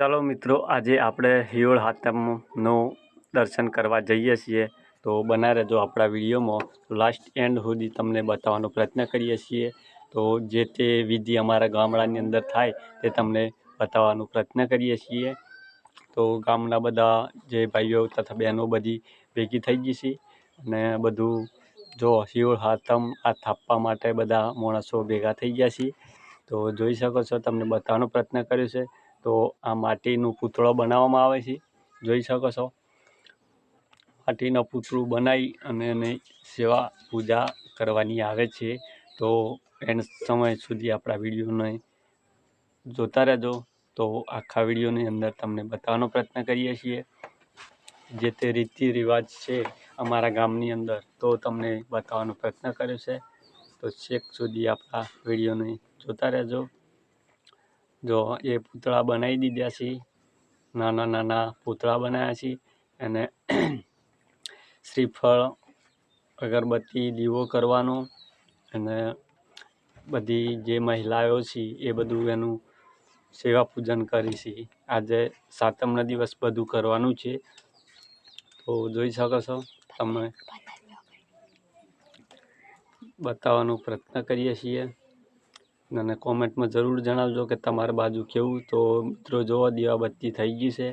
ચાલો મિત્રો, આજે આપણે હિયોળ હાતમનું દર્શન કરવા જઈએ છીએ. તો બના રહેજો આપણા વિડીયોમાં. લાસ્ટ એન્ડ સુધી તમને બતાવવાનો પ્રયત્ન કરીએ છીએ. તો જે તે વિધિ અમારા ગામડાની અંદર થાય તે તમને બતાવવાનો પ્રયત્ન કરીએ છીએ. તો ગામના બધા જે ભાઈઓ તથા બહેનો બધી ભેગી થઈ ગઈ છે. અને બધું જો હિયોળ હાતમ આ થાપવા માટે બધા માણસો ભેગા થઈ ગયા છે. તો જોઈ શકો છો, તમને બતાવવાનો પ્રયત્ન કર્યો છે. તો આ માટીનું પૂતળો બનાવવામાં આવે છે. જોઈ શકો છો. માટીનું પૂતળું બનાવી અને એને સેવા પૂજા કરવાની આવે છે. તો એન્ડ સમય સુધી આપણા વિડીયોને જોતા રહેજો. તો આખા વિડીયોની અંદર તમને બતાવવાનો પ્રયત્ન કરીએ છીએ. જે તે રીતિ રિવાજ છે અમારા ગામની અંદર, તો તમને બતાવવાનો પ્રયત્ન કર્યો છે. તો છેક સુધી આપણા વિડીયોને જોતા રહેજો. જો એ પૂતળા બનાવી દીધા છે નાના નાના પૂતળા બનાવ્યા છે અને શ્રીફળ અગરબત્તી દીવો કરવાનો અને બધી જે મહિલાઓ છે એ બધું એનું સેવા પૂજન કરી છે. આજે સાતમના દિવસ બધું કરવાનું છે. તો જોઈ શકો છો તમે બતાવવાનો પ્રયત્ન કરીએ છીએ. અને કોમેન્ટમાં જરૂર જણાવજો કે તમારી બાજુ કેવું તો મિત્રો જોવો દીવાબત્તી થઈ ગઈ છે.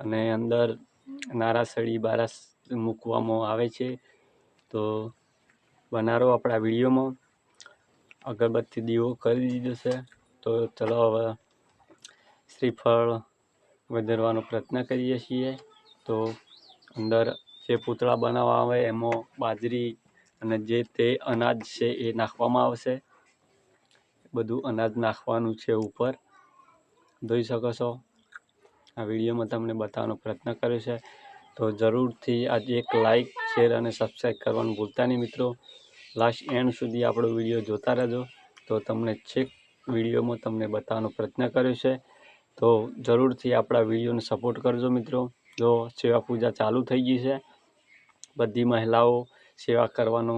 અને અંદર નારાસળી બારાસ મૂકવામાં આવે છે. તો બનારો આપણા વિડીયોમાં. અગરબત્તી દીવો કરી દીધો છે. તો ચલો હવે શ્રીફળ વધારવાનો પ્રયત્ન કરીએ છીએ. તો અંદર જે પૂતળા બનાવવા આવે એમાં બાજરી અને જે તે અનાજ છે એ નાખવામાં આવશે. બધું અનાજ નાખવાનું છે ઉપર. જોઈ શકો છો. આ વિડીયોમાં તમને બતાવવાનો પ્રયત્ન કર્યો છે. તો જરૂરથી આજે એક લાઇક શેર અને સબસ્ક્રાઈબ કરવાનું ભૂલતા નહીં મિત્રો. લાસ્ટ એન્ડ સુધી આપણો વીડિયો જોતા રહેજો. તો તમને છેક વિડીયોમાં તમને બતાવવાનો પ્રયત્ન કર્યો છે. તો જરૂરથી આપણા વિડીયોને સપોર્ટ કરજો મિત્રો. જો સેવા પૂજા ચાલુ થઈ ગઈ છે, બધી મહિલાઓ સેવા કરવાનો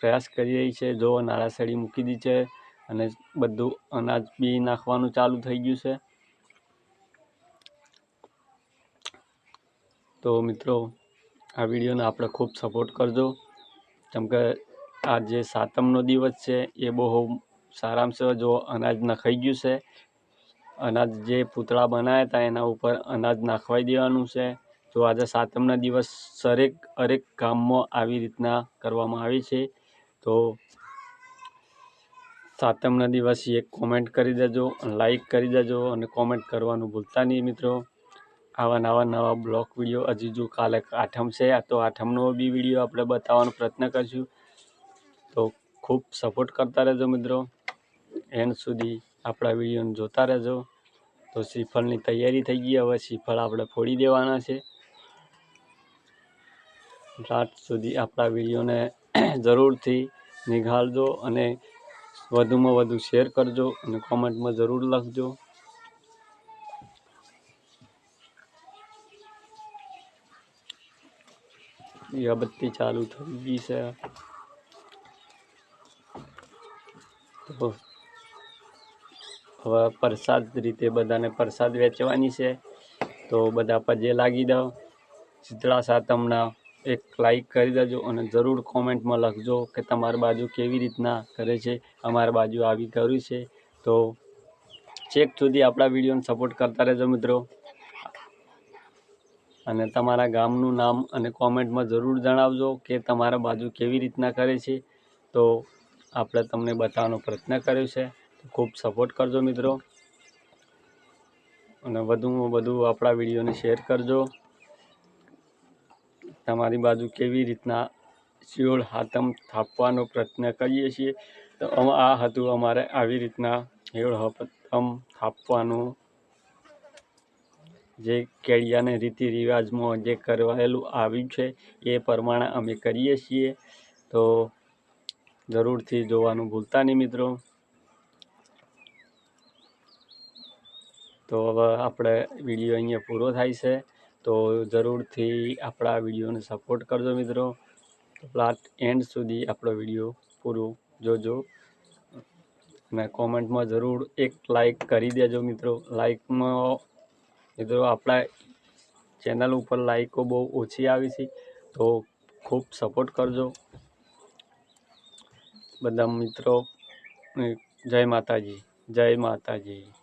પ્રયાસ કરી રહી છે. જો નાળાસળી મૂકી દી છે અને બધું અનાજ બી નાખવાનું ચાલુ થઈ ગયું છે. તો મિત્રો, આ વિડીયોને આપણે ખૂબ સપોર્ટ કરજો. કેમ કે આ જે સાતમનો દિવસ છે, એ બહુ સારામાં સારું જો અનાજ નખાઈ ગયું છે. અનાજ જે પૂતળા બનાવ્યા હતા, એના ઉપર અનાજ નાખવાઈ દેવાનું છે. તો આજે સાતમના દિવસ દરેક હરેક ગામમાં આવી રીતના કરવામાં આવી છે. તો સાતમના દિવસે એક કોમેન્ટ કરી દેજો લાઈક કરી દેજો અને કોમેન્ટ કરવાનું ભૂલતા નહીં મિત્રો. આવા નવા નવા બ્લોગ વીડિયો હજી જો કાલે આઠમ છે તો આઠમનો બી વીડિયો આપણે બતાવવાનો પ્રયત્ન કરીશું. તો ખૂબ સપોર્ટ કરતા રહેજો મિત્રો. એન્ડ સુધી આપણા વિડીયોને જોતા રહેજો. તો શ્રીફળની તૈયારી થઈ ગઈ, હવે શ્રીફળ આપણે ફોડી દેવાના છે. રાત સુધી આપણા વિડીયોને જરૂરથી નિહાળજો અને વધુમાં વધુ શેર કરજો અને કોમેન્ટમાં જરૂર લખજો. દીવાબત્તી ચાલુ થઈ ગઈ છે. તો હવે પ્રસાદ રીતે બધાને પ્રસાદ વેચવાની છે. તો બધા પજે લાગી દો. શીતળા સાતમના એક લાઈક કરી દેજો અને જરૂર કોમેન્ટમાં લખજો કે તમારી બાજુ કેવી રીતના કરે છે, અમારી બાજુ આવી કર્યું છે. તો ચેક સુધી આપણા વિડીયોને સપોર્ટ કરતા રહેજો મિત્રો. અને તમારા ગામનું નામ અને કોમેન્ટમાં જરૂર જણાવજો કે તમારા બાજુ કેવી રીતના કરે છે. તો આપણે તમને બતાવવાનો પ્રયત્ન કર્યો છે. ખૂબ સપોર્ટ કરજો મિત્રો. અને વધુમાં વધુ આપણા વિડીયોને શેર કરજો. તમારી બાજુ કેવી રીતના સિયોળ હાતમ થાપવાનો પ્રયત્ન કરીએ છીએ? તો આ હતું અમારે આવી રીતના હેળ હાતમ થાપવાનું જે કેળિયાને રીતિ રિવાજમાં જે કરવાયેલું આવ્યું છે, એ પ્રમાણે અમે કરીએ છીએ. તો જરૂરથી જોવાનું ભૂલતા નહીં મિત્રો. તો હવે આપણે વીડિયો અહીંયા પૂરો થાય છે. તો જરૂરથી આપણા વિડીયોને સપોર્ટ કરજો મિત્રો. લાસ્ટ એન્ડ સુધી આપણો વીડિયો પૂરો જોજો. અને કોમેન્ટમાં જરૂર એક લાઈક કરી દેજો મિત્રો. લાઈકમાં મિત્રો આપણા ચેનલ ઉપર લાઈકો બહુ ઓછી આવી છે, તો ખૂબ સપોર્ટ કરજો. બધા મિત્રો, જય માતાજી જય માતાજી.